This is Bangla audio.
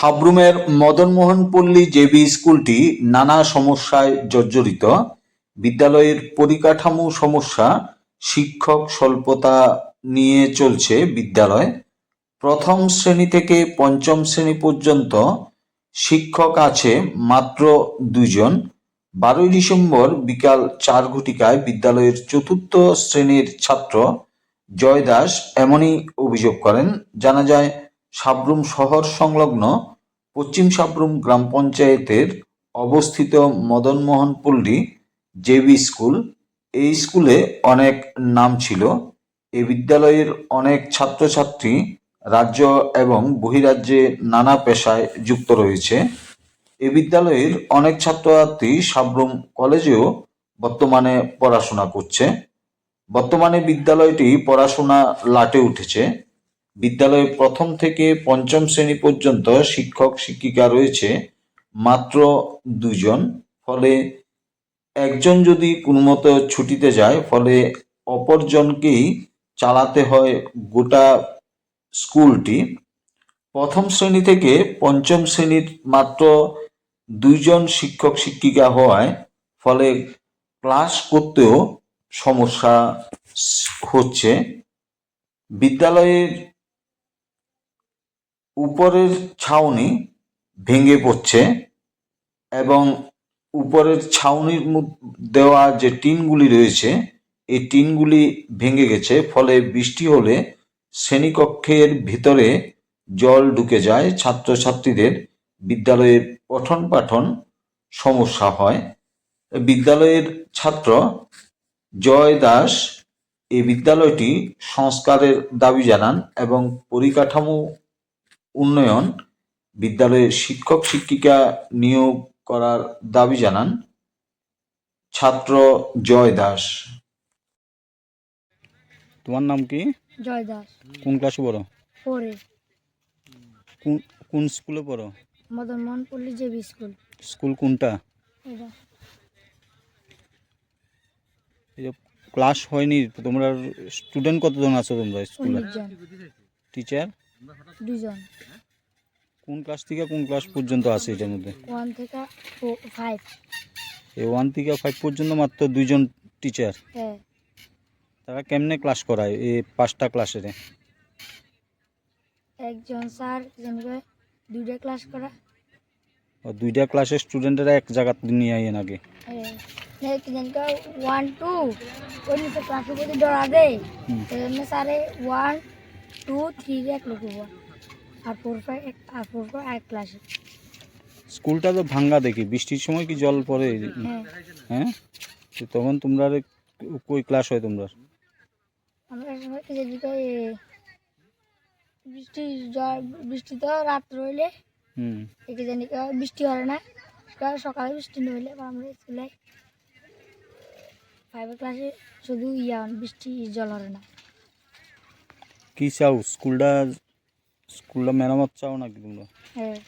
সাবরুমের মদনমোহন পল্লী জেবি স্কুলটি নানা সমস্যায় জর্জরিত। বিদ্যালয়ের পরিকাঠামো সমস্যা, শিক্ষক স্বল্পতা নিয়ে চলছে বিদ্যালয়। প্রথম শ্রেণি থেকে পঞ্চম শ্রেণি পর্যন্ত শিক্ষক আছে মাত্র দুজন বারোই ডিসেম্বর বিকাল চার ঘটিকায় বিদ্যালয়ের চতুর্থ শ্রেণির ছাত্র জয় দাস এমনই অভিযোগ করেন। জানা যায় সাবরুম শহর সংলগ্ন পশ্চিম সাবরুম গ্রাম পঞ্চায়েতের অবস্থিত মদনমোহন পল্লী জেবি স্কুল। এই স্কুলে অনেক নাম ছিল। এই বিদ্যালয়ের অনেক ছাত্রছাত্রী রাজ্য এবং বহিরাজ্যে নানা পেশায় যুক্ত রয়েছে। এ বিদ্যালয়ের অনেক ছাত্রছাত্রী সাবরুম কলেজেও বর্তমানে পড়াশোনা করছে। বর্তমানে বিদ্যালয়টি পড়াশোনা লাটে উঠেছে। বিদ্যালয়ে প্রথম থেকে পঞ্চম শ্রেণি পর্যন্ত শিক্ষক, শিক্ষিকা রয়েছে মাত্র দুজন। ফলে একজন যদি কোনো মতো ছুটিতে যায়, ফলে অপরজনকেই চালাতে হয় গোটা স্কুলটি। প্রথম শ্রেণি থেকে পঞ্চম শ্রেণির মাত্র দুইজন শিক্ষক, শিক্ষিকা হওয়ায় ফলে ক্লাস করতেও সমস্যা হচ্ছে। বিদ্যালয়ের উপরের ছাউনি ভেঙে পড়ছে এবং উপরের ছাউনির দেওয়া যে টিনগুলি রয়েছে, এই টিনগুলি ভেঙে গেছে। ফলে বৃষ্টি হলে শ্রেণীকক্ষের ভিতরে জল ঢুকে যায়। ছাত্রছাত্রীদের বিদ্যালয়ের পঠন পাঠন সমস্যা হয়। বিদ্যালয়ের ছাত্র জয় দাস এই বিদ্যালয়টি সংস্কারের দাবি জানান এবং পরিকাঠামো উন্নয়ন বিদ্যালয়ে শিক্ষক শিক্ষিকা নিয়োগ করার দাবি জানান ছাত্র জয় দাস। তোমার নাম কি? জয় দাস। কোন ক্লাসে পড়ো? পরে কোন কোন স্কুলে পড়ো? Madan Mohan Palli JB school. School কোনটা? এটা। ক্লাস হয়নি তোমরা স্টুডেন্ট কতজন আছো তোমরা স্কুলে? টিচার? দুজন কোন ক্লাস থেকে কোন ক্লাস পর্যন্ত আছে এটার মধ্যে? ওয়ান থেকে ফাইভ এই ওয়ান থেকে ফাইভ পর্যন্ত মাত্র দুইজন টিচার হ্যাঁ। তারা কেমনে ক্লাস করায় এই পাঁচটা ক্লাসের একজন স্যার যেমন দুইটা ক্লাস করা। দুইটা ক্লাসের স্টুডেন্টেরা এক জায়গা নিয়ে নাকি যেনকা ওয়ান টু ওই ক্লাসের প্রতি ডরা দেয়। সেজন্য স্যারে ওয়ান টু থ্রি এক লোক আর ফোর ফাইভ এক আর ফোর ফাইভ এক ক্লাসে স্কুলটা তো ভাঙ্গা দেখি বৃষ্টির সময় কি জল পড়ে? হ্যাঁ। হ্যাঁ? তো তখন তোমরা কই ক্লাস হয় তোমরা? আমরা বৃষ্টি জ্বর বৃষ্টি তো রাত্র হইলে হুম। একে জানি বৃষ্টি হয় না। সকালে বৃষ্টি নইলে আমরা স্কুলে ফাইভের ক্লাসে শুধু ইয়া বৃষ্টি জল হয় না। কি চাও? স্কুলটা স্কুলটা মেরামত চাও নাকি তোমরা? হ্যাঁ।